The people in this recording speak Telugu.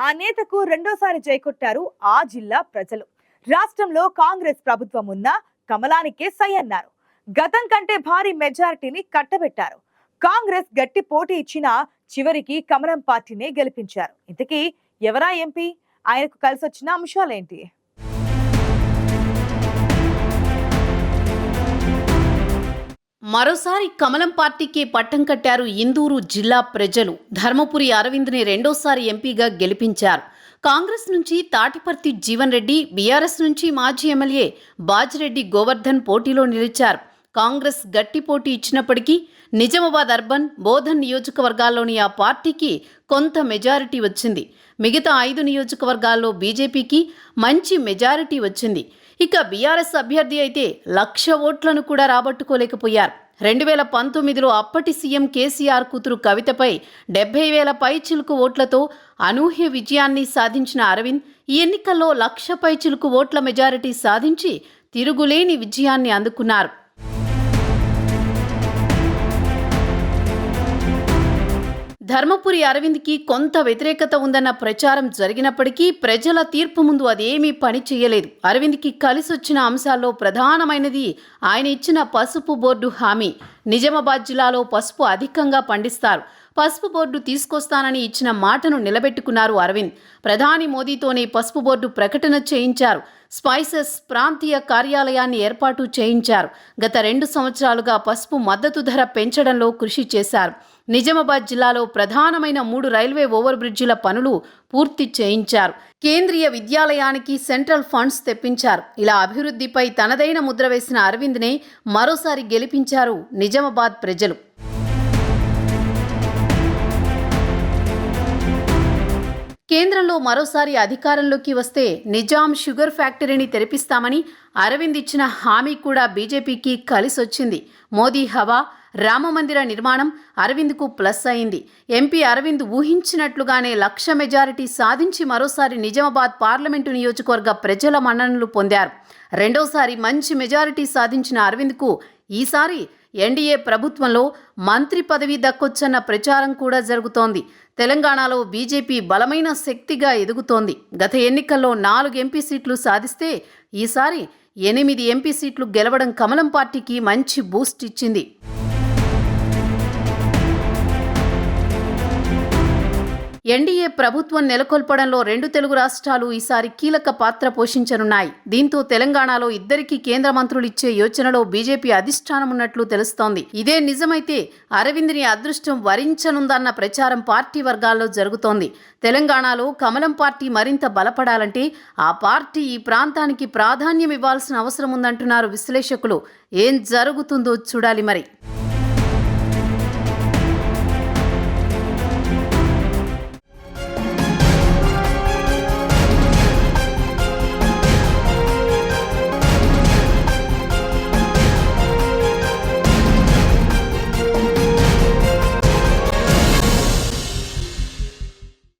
ఆ నేతకు రెండోసారి జైకొట్టారు ఆ జిల్లా ప్రజలు. రాష్ట్రంలో కాంగ్రెస్ ప్రభుత్వం ఉన్నా కమలానికే సై అన్నారు. గతం కంటే భారీ మెజారిటీని కట్టబెట్టారు. కాంగ్రెస్ గట్టి పోటీ ఇచ్చినా చివరికి కమలం పార్టీనే గెలిపించారు. ఇంతకీ ఎవరా ఎంపీ? ఆయనకు కలిసొచ్చిన అంశాలేంటి? మరోసారి కమలం పార్టీకి పట్టం కట్టారు ఇందూరు జిల్లా ప్రజలు. ధర్మపురి అరవింద్ని రెండోసారి ఎంపీగా గెలిపించారు. కాంగ్రెస్ నుంచి తాటిపర్తి జీవన్ రెడ్డి బీఆర్ఎస్ నుంచి మాజీ ఎమ్మెల్యే బాజిరెడ్డి గోవర్ధన్ పోటీలో నిలిచారు. కాంగ్రెస్ గట్టి పోటీ ఇచ్చినప్పటికీ నిజామాబాద్ అర్బన్ బోధన్ నియోజకవర్గాల్లోని ఆ పార్టీకి కొంత మెజారిటీ వచ్చింది. మిగతా ఐదు నియోజకవర్గాల్లో బీజేపీకి మంచి మెజారిటీ వచ్చింది. ఇక బీఆర్ఎస్ అభ్యర్థి అయితే లక్ష ఓట్లను కూడా రాబట్టుకోలేకపోయారు. రెండు వేల పంతొమ్మిదిలో అప్పటి సీఎం కేసీఆర్ కూతురు కవితపై డెబ్బై వేల పైచిలుకు ఓట్లతో అనూహ్య విజయాన్ని సాధించిన అరవింద్ ఈ ఎన్నికల్లో లక్ష పైచిలుకు ఓట్ల మెజారిటీ సాధించి తిరుగులేని విజయాన్ని అందుకున్నారు. ధర్మపురి అరవింద్కి కొంత వ్యతిరేకత ఉందన్న ప్రచారం జరిగినప్పటికీ ప్రజల తీర్పు ముందు అదేమీ పని చేయలేదు. అరవింద్కి కలిసొచ్చిన అంశాల్లో ప్రధానమైనది ఆయన ఇచ్చిన పసుపు బోర్డు హామీ. నిజామాబాద్ జిల్లాలో పసుపు అధికంగా పండిస్తారు. పసుపు బోర్డు తీసుకొస్తానని ఇచ్చిన మాటను నిలబెట్టుకున్నారు అరవింద్. ప్రధాని మోదీతోనే పసుపు బోర్డు ప్రకటన చేయించారు. స్పైసెస్ ప్రాంతీయ కార్యాలయాన్ని ఏర్పాటు చేయించారు. గత రెండు సంవత్సరాలుగా పసుపు మద్దతు ధర పెంచడంలో కృషి చేశారు. నిజామాబాద్ జిల్లాలో ప్రధానమైన మూడు రైల్వే ఓవర్ బ్రిడ్జిల పనులు పూర్తి చేయించారు. కేంద్రీయ విద్యాలయానికి సెంట్రల్ ఫండ్స్ తెప్పించారు. ఇలా అభివృద్ధిపై తనదైన ముద్ర వేసిన అరవింద్నే మరోసారి గెలిపించారు నిజామాబాద్ ప్రజలు. కేంద్రంలో మరోసారి అధికారంలోకి వస్తే నిజాం షుగర్ ఫ్యాక్టరీని తెరిపిస్తామని అరవింద్ ఇచ్చిన హామీ కూడా బీజేపీకి కలిసొచ్చింది. మోదీ హవా రామమందిర నిర్మాణం అరవింద్కు ప్లస్ అయింది. ఎంపీ అరవింద్ ఊహించినట్లుగానే లక్ష మెజారిటీ సాధించి మరోసారి నిజామాబాద్ పార్లమెంటు నియోజకవర్గ ప్రజల మన్ననలు పొందారు. రెండోసారి మంచి మెజారిటీ సాధించిన అరవింద్కు ఈసారి ఎన్డీఏ ప్రభుత్వంలో మంత్రి పదవి దక్కొచ్చన్న ప్రచారం కూడా జరుగుతోంది. తెలంగాణలో బీజేపీ బలమైన శక్తిగా ఎదుగుతోంది. గత ఎన్నికల్లో నాలుగు ఎంపీ సీట్లు సాధిస్తే ఈసారి ఎనిమిది ఎంపీ సీట్లు గెలవడం కమలం పార్టీకి మంచి బూస్ట్ ఇచ్చింది. ఎన్డీఏ ప్రభుత్వం నెలకొల్పడంలో రెండు తెలుగు రాష్ట్రాలు ఈసారి కీలక పాత్ర పోషించనున్నాయి. దీంతో తెలంగాణలో ఇద్దరికి కేంద్ర మంత్రులు ఇచ్చే యోచనలో బీజేపీ అధిష్టానం ఉన్నట్లు తెలుస్తోంది. ఇదే నిజమైతే అరవింద్ని అదృష్టం వరించనుందన్న ప్రచారం పార్టీ వర్గాల్లో జరుగుతోంది. తెలంగాణలో కమలం పార్టీ మరింత బలపడాలంటే ఆ పార్టీ ఈ ప్రాంతానికి ప్రాధాన్యం ఇవ్వాల్సిన అవసరం ఉందంటున్నారు విశ్లేషకులు. ఏం జరుగుతుందో చూడాలి మరి.